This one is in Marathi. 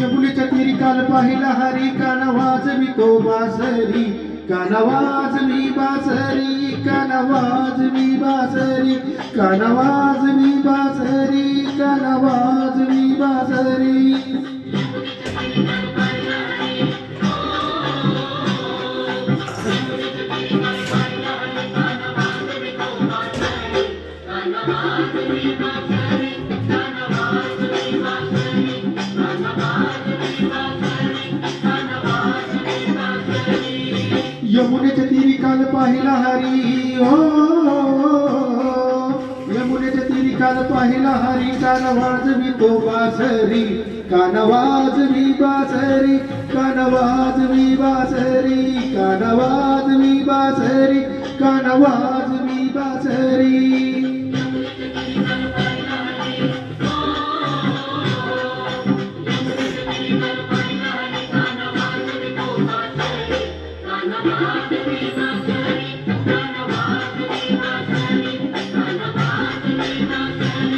यमुनेच्या तेरी काल पाहिला हरी कान मी तो बासरी कान वाजवी बासरी कान वाजवी बासरी कान वाजवी बासरी कान वाजवी बासरी. यमुनेच तीरी काल पाहिला हरी हो यमुनेच तीरी काल पाहिला हरी कान वाजवी तो बासरी कान वाजवी बासरी कान वाजवी बासरी कान वाजवी बासरी कान वाजवी Thank you.